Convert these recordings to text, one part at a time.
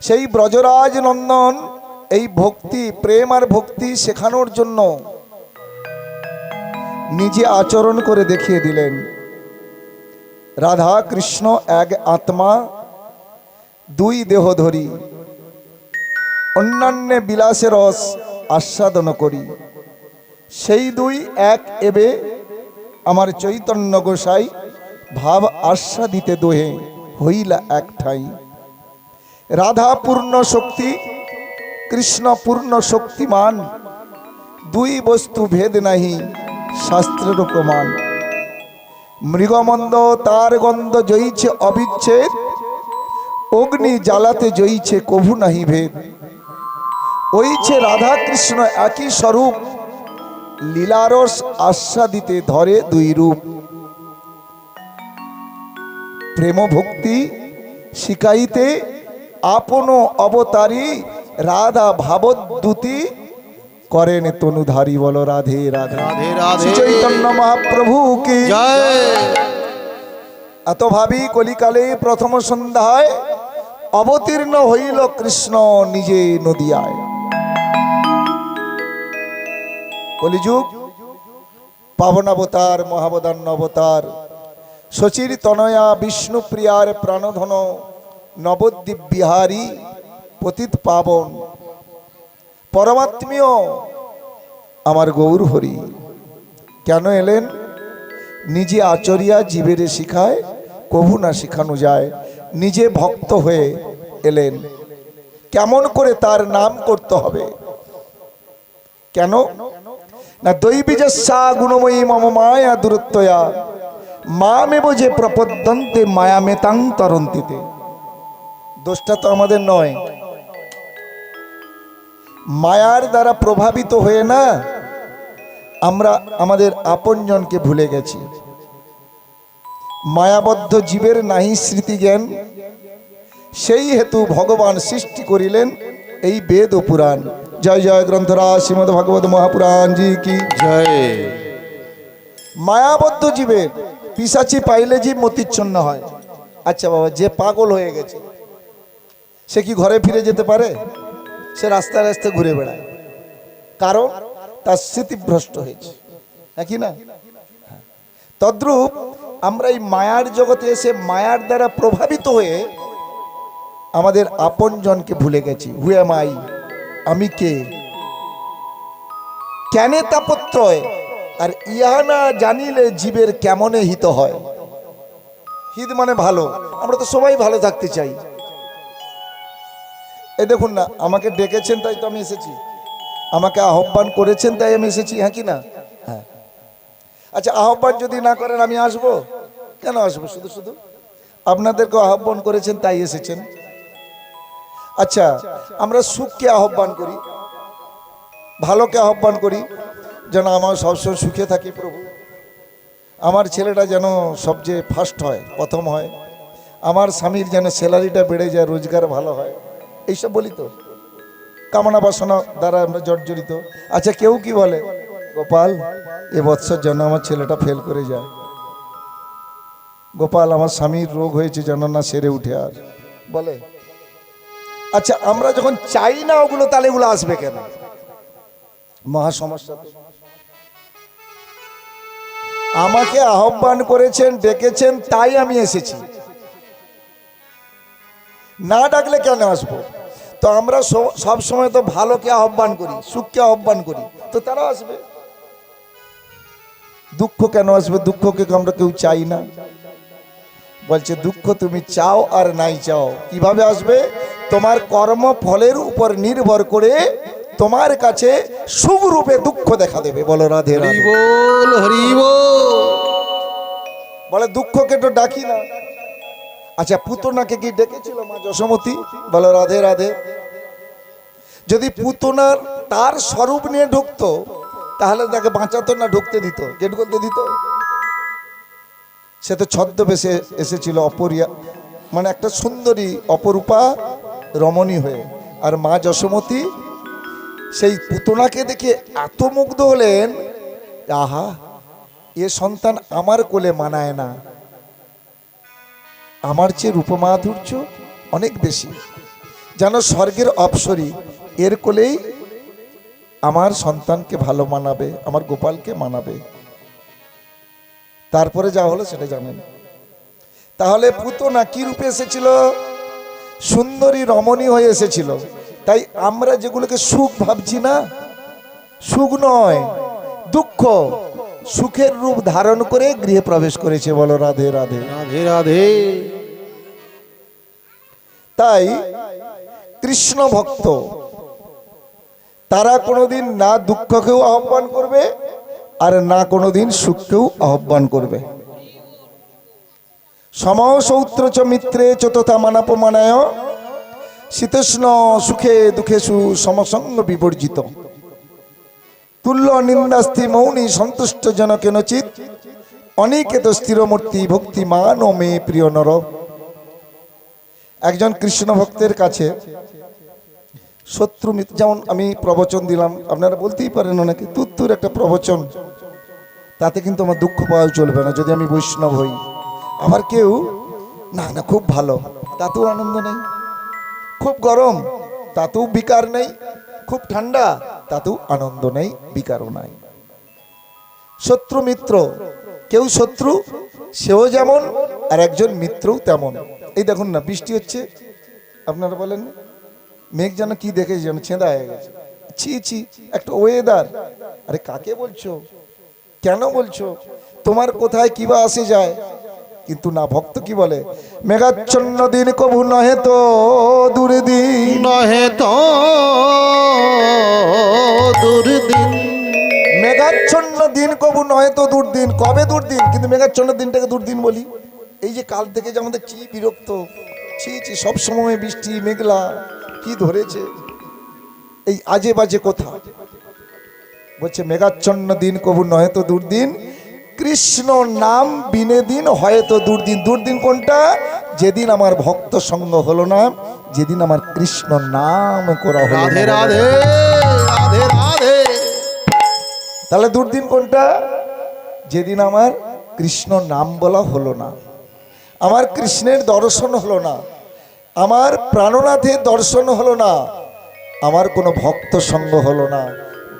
সেই ব্রজরাজ নন্দন, এই ভক্তি, প্রেম আর ভক্তি শেখানোর জন্য নিজে আচরণ করে দেখিয়ে দিলেন। রাধা কৃষ্ণ এক আত্মা, দুই দেহধরি, অন্যান্য বিলাসের রস আস্বাদন করি। সেই দুই এক এবে আমার চৈতন্য গোসাই ভাব আস্বাদিতে দোহে হইলা এক ঠাই। রাধা পূর্ণ শক্তি কৃষ্ণ পূর্ণ শক্তিমান, দুই বস্তু ভেদ নাহি, শাস্ত্রের প্রমাণ। মৃগমন্দ তার গন্ধ জয়ীছে অবিচ্ছেদ, অগ্নি জ্বালাতে জয়ীছে কভু নাহি ভেদ। ওইছে রাধা কৃষ্ণ একই স্বরূপ, লীলারস আস্বাদিতে ধরে দুই রূপ। প্রেম ভক্তি শিকাইতে আপন অবতারী রাধা ভাবদ্যুতি করেন তনুধারী বল রাধে রাধে। রাধে রাধে। চৈতন্য মহাপ্রভু কি? এত ভাবি কলিকালে প্রথম সন্ধ্যায় অবতীর্ণ হইল কৃষ্ণ নিজে নদিয়ায়। কলিযুগ পাবনাবতার মহাবদান্য অবতার শচীর তনয়া বিষ্ণুপ্রিয়ার প্রাণধন নবদ্বীপ বিহারী পতিত পাবন। পরমাত্মীয় আমার গৌর হরি, কেন এলেন? নিজে আচরিয়া জীবের শিখায়, কভু না শিখানো যায়, নিজে ভক্ত হয়ে এলেন। কেমন করে তার নাম করতে হবে? কেন? না দৈবীজস্যা গুণময়ী মম মায়া দূরত্বয়া, মামেব যে প্রপদ্যন্তে মায়া মেতাং তরন্তিতে। দোষটা তো আমাদের নয়। মায়ার দ্বারা প্রভাবিত হয়ে না আমরা আমাদের আপনজনকে ভুলে গেছি। মায়াবদ্ধ জীবের নাহি স্মৃতি জ্ঞান সেই হেতু ভগবান সৃষ্টি করিলেন এই বেদ ও পুরাণ। জয় জয় গ্রন্থরাজ শ্রীমদ ভগবত মহাপুরাণ জি কি। জয়। মায়াবদ্ধ জীবের পিসাচি পাইলে জীব মতিচ্ছন্ন হয়। আচ্ছা বাবা যে পাগল হয়ে গেছে। সে কি ঘরে ফিরে যেতে পারে? সে রাস্তায় রাস্তায় ঘুরে বেড়ায়। কারণ তার স্মৃতিভ্রষ্ট হয়েছে। হ্যাঁ কি না? হ্যাঁ। তদ্রূপ আমরা এই মায়ার জগতে এসে মায়ার দ্বারা প্রভাবিত হয়ে আমাদের আপনজনকে ভুলে গেছি। হুয়ে মাই আমি কে? কেনে তাপত্রয় আর ইহা না জানিলে জীবের কেমনে হিত হয়? হিত মানে ভালো। আমরা তো সবাই ভালো থাকতে চাই। এই দেখুন না, আমাকে ডেকেছেন তাই তো আমি এসেছি। আমাকে আহ্বান করেছেন তাই আমি এসেছি হ্যাঁ কি না? হ্যাঁ। আচ্ছা আহ্বান যদি না করেন আমি আসব? কেন আসব শুধু শুধু? আপনাদেরকে আহ্বান করেছেন তাই এসেছেন। আচ্ছা আমরা সুখকে আহ্বান করি, ভালোকে আহ্বান করি, যেন আমার সবসময় সুখে থাকি প্রভু। আমার ছেলেটা যেন সবচেয়ে ফার্স্ট হয়, প্রথম হয়। আমার স্বামীর যেন স্যালারিটা বেড়ে যায়, রোজগার ভালো হয়। এইসব বলি তো। কামনা বাসনা দ্বারা আমরা জর্জরিত। আচ্ছা কেউ কি বলে? গোপাল, এ বৎসর যেন আমার ছেলেটা ফেল করে যায়। গোপাল, আমার স্বামীর রোগ হয়েছে যেন না সেরে উঠে আর। বলে? আচ্ছা আমরা যখন চাই না ওগুলো, তাহলে এগুলো আসবে কেন? মহা সমস্যা আমাকে আহ্বান করেছেন, ডেকেছেন, তাই আমি এসেছি। না ডাকলে কেন আসব? তো আমরা সব সময় তো ভালোকে আহ্বান করি সুখকে আহ্বান করি তো তারা আসবে। দুঃখ কেন আসবে? দুঃখকে আমরা কেউ চাই না। বলছে দুঃখ তুমি চাও আর নাই চাও। কীভাবে আসবে? তোমার কর্ম ফলের উপর নির্ভর করে তোমার কাছে শুভ রূপে দুঃখ দেখা দেবে। বলো রাধে হরি রাধে বল। বলে দুঃখকে তো ডাকি না। আচ্ছা পুতনাকে কি ডেকেছিল মা যশোমতী? বলো, রাধে রাধে। যদি পুতনার তার স্বরূপ নিয়ে ঢুকতো, তাহলে তাকে বাঁচাতো না, ঢুকতে দিত। গেট করতে দিত। সে তো ছদ্মবেশে এসেছিল, অপরিয়া মানে একটা সুন্দরী, অপরূপা রমণী হয়ে। আর মা যশোমতী সেই পুতনাকে দেখে এত মুগ্ধ হলেন, আহা, এ সন্তান আমার কোলে মানায় না। আমার চেয়ে রূপমাধুর্য অনেক বেশি। যেন স্বর্গের অপসরী এর কোলেই আমার সন্তানকে ভালো মানাবে, আমার গোপালকে মানাবে। তারপরে যা হলো সেটা জানেন। তাহলে পুতনা কি রূপে এসেছিল? সুন্দরী রমণী হয়ে এসেছিল। তাই আমরা যেগুলোকে সুখ ভাবছি না, সুখ নয়, দুঃখ। সুখের রূপ ধারণ করে গৃহে প্রবেশ করেছে। বলো রাধে রাধে। রাধে রাধে। তাই কৃষ্ণ ভক্ত তারা কোনোদিন না দুঃখকেও আহ্বান করবে আর না কোনোদিন সুখকেও আহ্বান করবে। সমসৌত্র চ মিত্রে চতথা মানাপমানায় শীতষ্ণ সুখে দুঃখে সু সমসঙ্গ বিবর্জিত। তুল্য নিন্দাস্তি মৌনি সন্তুষ্ট জন কেনচিত অনিকেত স্থিরমূর্তি ভক্তিমান ও মে প্রিয় নর। একজন কৃষ্ণ ভক্তের কাছে শত্রু যেমন আমি প্রবচন দিলাম, আপনারা বলতেই পারেন অনেকে, তুত্তুর একটা প্রবচন। তাতে কিন্তু আমার দুঃখ পাওয়া চলবে না, যদি আমি বৈষ্ণব হই। আবার কেউ, না না, খুব ভালো, তাতেও আনন্দ নেই। খুব গরম, তাতেও বিকার নেই, খুব ঠান্ডা। তাতেও আনন্দ নেই, বিকারও নাই। শত্রু মিত্র, কেউ শত্রু? সেও যেমন, আর একজন মিত্রও তেমন। এই দেখুন না, বৃষ্টি হচ্ছে, আপনারা বলেন, মেঘ যেন কি দেখে যেন ছেঁদা হয়ে গেছে। ছি ছি, একটা ওয়েদার আরে কাকে বলছো? কেন বলছো? তোমার কোথায় কি বা আসে যায়? কিন্তু না ভক্ত কি বলে? মেঘাচ্ছন্ন দিন কবু নহে তো দূরে দিন নহে তো দুর্দিন। মেঘাচ্ছন্ন দিন কবু নহে তো দুর্দিন। কবে দুর্দিন? কিন্তু মেঘাচ্ছন্ন দিনটাকে দুর্দিন বলি। এই যে কাল থেকে যে আমাদের চি বিরক্ত ছি ছি সব সময় বৃষ্টি মেঘলা কি ধরেছে? এই আজে বাজে কথা। বলছে মেঘাচ্ছন্ন দিন কবু নহে তো দুর্দিন। কৃষ্ণ নাম বিনে দিন হয়তো দুর্দিন। দুর্দিন কোনটা? যেদিন আমার ভক্ত সঙ্গ হলো না যেদিন আমার কৃষ্ণ নাম করা হলো রাধে রাধে রাধে রাধে। তাহলে দুর্দিন কোনটা? যেদিন আমার কৃষ্ণ নাম বলা হলো না। আমার কৃষ্ণের দর্শন হলো না। আমার প্রাণনাথের দর্শন হলো না। আমার কোনো ভক্ত সঙ্গ হলো না।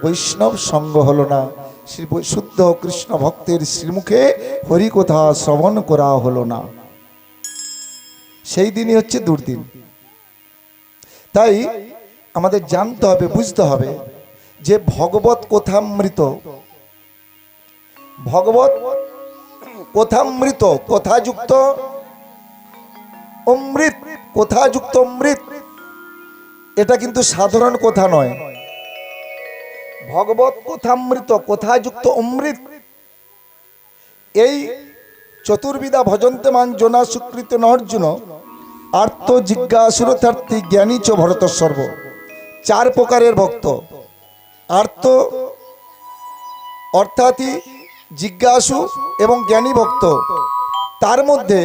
বৈষ্ণব সঙ্গ হলো না। শ্রী শুদ্ধ কৃষ্ণ ভক্তের শ্রীমুখে হরিকথা শ্রবণ করা হলো না। সেই দিনই হচ্ছে দুর্দিন। তাই আমাদের জানতে হবে, বুঝতে হবে যে ভগবত কথামৃত ভগবত কথামৃত কথাযুক্ত অমৃত কথাযুক্ত অমৃত, এটা কিন্তু সাধারণ কথা নয়। ভগবত কথামৃত কথাযুক্ত অমৃত। এই চতুর্বিধা ভজন্তে মান জনা সুকৃত নর্জুন, আর্ত জিজ্ঞাসুরথার্থী জ্ঞানী চ ভরত সর্ব। চার প্রকারের ভক্ত। আর্ত অর্থাৎই জিজ্ঞাসু এবং জ্ঞানী ভক্ত। তার মধ্যে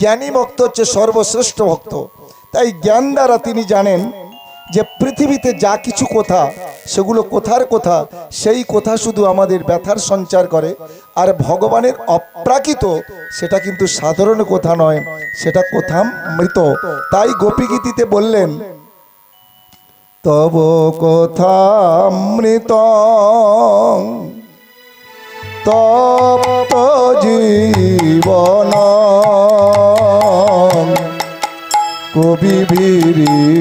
জ্ঞানী ভক্ত হচ্ছে সর্বশ্রেষ্ঠ ভক্ত। তাই জ্ঞান দ্বারা তিনি জানেন যে পৃথিবীতে যা কিছু কথা সেগুলো কোথার কথা? সেই কথা শুধু আমাদের ব্যথার সঞ্চার করে। আর ভগবানের অপ্রাকৃত, সেটা কিন্তু সাধারণ কথা নয়, সেটা কোথাম মৃত। তাই গোপীগীতিতে বললেন, তব কথামৃত তপ্ত জীবন কবি বিড়িত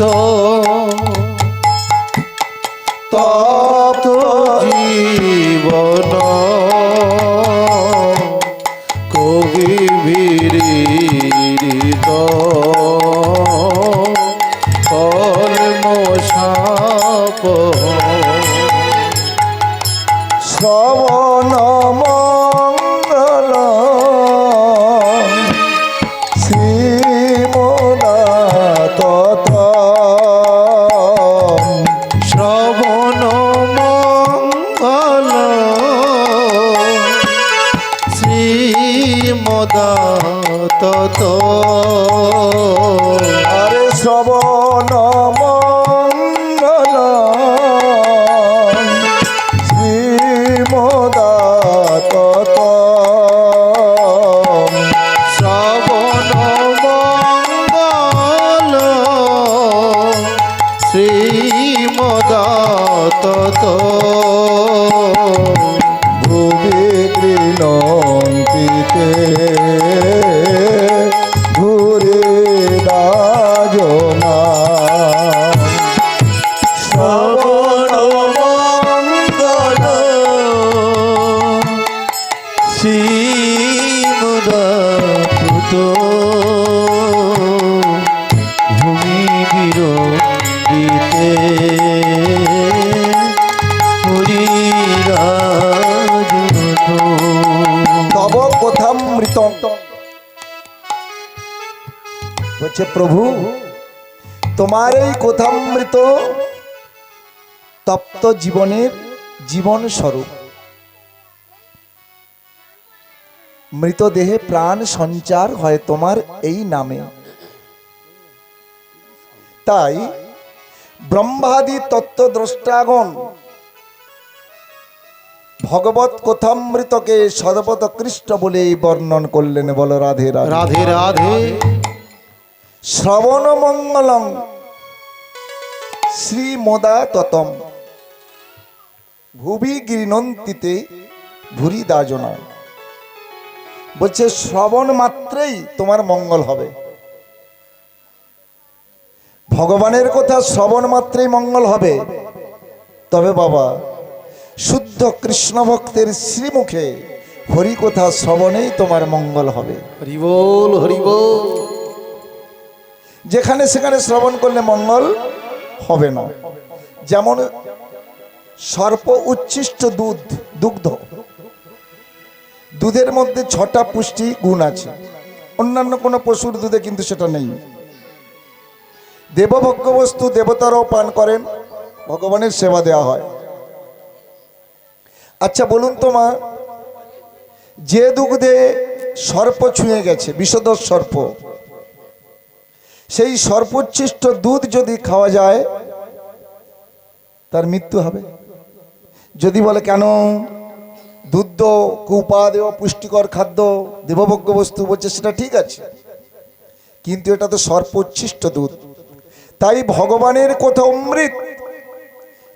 তবু তত বলছে প্রভু, তোমার এই কথামৃত তপ্ত জীবনের জীবন স্বরূপ মৃতদেহে প্রাণ সঞ্চার হয় তোমার এই নামে। তাই ব্রহ্মাদি তত্ত্বদ্রষ্টাগণ ভগবত কথামৃতকে সর্বতকৃষ্ট বলে বর্ণন করলেন বল রাধে। রাধে রাধে। রাধে শ্রবণ মঙ্গলং শ্রীমদা ততম ভুবি গৃণন্তিতে ভুরি দাজনা বলছে, শ্রবণ মাত্রেই তোমার মঙ্গল হবে। ভগবানের কথা শ্রবণ মাত্রেই মঙ্গল হবে। তবে বাবা, শুদ্ধ কৃষ্ণ ভক্তের শ্রীমুখে হরিকথা শ্রবণেই তোমার মঙ্গল হবে। হরিবোল হরিবোল। যেখানে সেখানে শ্রবণ করলে মঙ্গল হবে না। যেমন সর্প উচ্ছিষ্ট দুধ, দুগ্ধ। দুধের মধ্যে ছটা পুষ্টি গুণ আছে। অন্যান্য কোনো পশুর দুধে কিন্তু সেটা নেই। দেবভোগ্য বস্তু দেবতারাও পান করেন, ভগবানের সেবা দেওয়া হয়। আচ্ছা বলুন তো মা, যে দুগ্ধে সর্প ছুঁয়ে গেছে বিষধর সর্প সেই সর্বোচ্ছিষ্ট দুধ যদি খাওয়া যায়, তার মৃত্যু হবে। যদি বলে, কেন? দুধ তো কুপাদেয় পুষ্টিকর খাদ্য, দেবভোগ্য বস্তু বলছে, সেটা ঠিক আছে। কিন্তু এটা তো সর্বোচ্ছিষ্ট দুধ। তাই ভগবানের কথা অমৃত।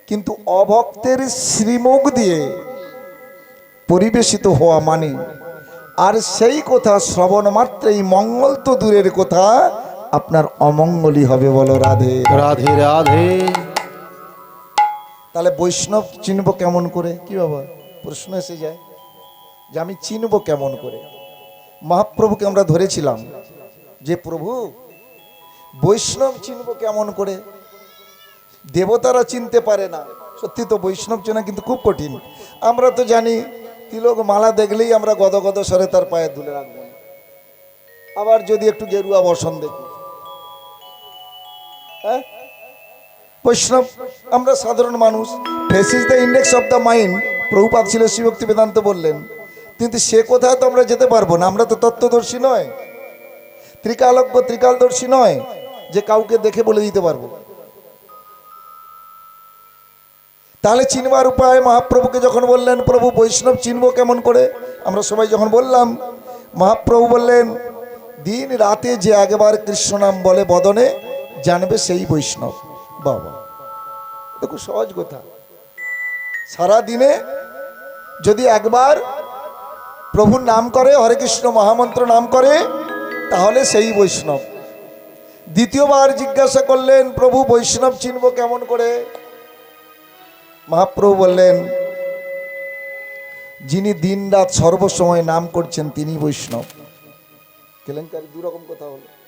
কিন্তু অভক্তের শ্রীমুখ দিয়ে পরিবেশিত হওয়া মানে আর সেই কথা শ্রবণ মাত্রেই মঙ্গল তো দূরের কথা আপনার অমঙ্গলই হবে বলো রাধে। রাধে রাধে। তাহলে বৈষ্ণব চিনব কেমন করে? কি বাবা প্রশ্ন এসে যায়। যে আমি চিনব কেমন করে? মহাপ্রভুকে আমরা ধরেছিলাম যে প্রভু বৈষ্ণব চিনব কেমন করে? দেবতারা চিনতে পারে না। সত্যি তো বৈষ্ণব চেনা কিন্তু খুব কঠিন। আমরা তো জানি তিলক মালা দেখলেই আমরা গদ গদ সরে তার পায়ে তুলে রাখব। আবার যদি একটু গেরুয়া বসন দেখি। হ্যাঁ? বৈষ্ণব, আমরা সাধারণ মানুষ। Face is the index of the mind Prabhupada ছিল শিবক্তি বেদান্ত বললেন, কিন্তু সে কোথায় তো আমরা যেতে পারব না? আমরা তো তত্ত্বদর্শী নয়। ত্রিকালজ্ঞ ত্রিকালদর্শী নয়, যে কাউকে দেখে বলে দিতে পারব। তাহলে চিনবার উপায়, মহাপ্রভুকে যখন বললেন, প্রভু, বৈষ্ণব চিনব কেমন করে? আমরা সবাই যখন বললাম, মহাপ্রভু বললেন, দিন রাতে যে একবার কৃষ্ণ নাম বলে বদনে জানবে সেই বৈষ্ণব। বাবা এটা খুব সহজ কথা। সারা দিনে যদি একবার প্রভুর নাম করে, হরে কৃষ্ণ মহামন্ত্র নাম করে, তাহলে সেই বৈষ্ণব। দ্বিতীয়বার জিজ্ঞাসা করলেন, প্রভু, বৈষ্ণব চিনব কেমন করে? মহাপ্রভু বললেন, যিনি দিন রাত সর্বসময় নাম করছেন, তিনি বৈষ্ণব। কেলেঙ্কারি দু রকম কথা হলো।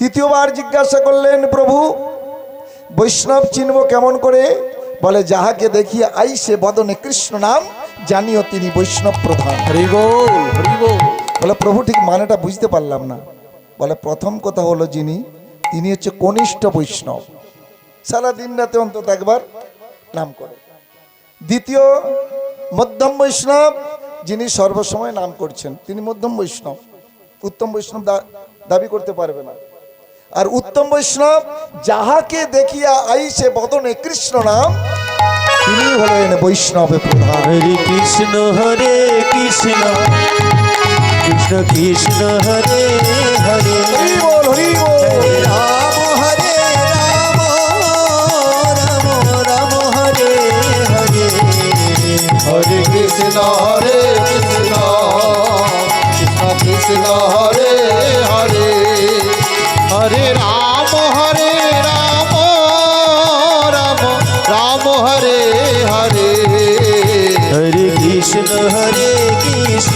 তৃতীয়বার জিজ্ঞাসা করলেন প্রভু বৈষ্ণব চিনব কেমন করে? বলে যাহাকে দেখিয়ে আইসে বদনে কৃষ্ণ নাম জানিও তিনি বৈষ্ণব প্রধান। বলে প্রভু ঠিক মানেটা বুঝতে পারলাম না। বলে প্রথম কথা হলো যিনি তিনি হচ্ছে কনিষ্ঠ বৈষ্ণব। সারা দিন রাতে অন্তত একবার নাম করে। দ্বিতীয় মধ্যম বৈষ্ণব যিনি সর্বসময় নাম করছেন তিনি মধ্যম বৈষ্ণব। উত্তম বৈষ্ণব দা- দাবি করতে পারবে না। আর উত্তম বৈষ্ণব যাহাকে দেখিয়া আইসে বদনে কৃষ্ণ নাম তিনি হলেন বৈষ্ণবে প্রধান। হরে কৃষ্ণ হরে কৃষ্ণ। কৃষ্ণ কৃষ্ণ হরে হরে। হরি বল হরি রাম হরে রাম হরে হরে। কৃষ্ণ হরে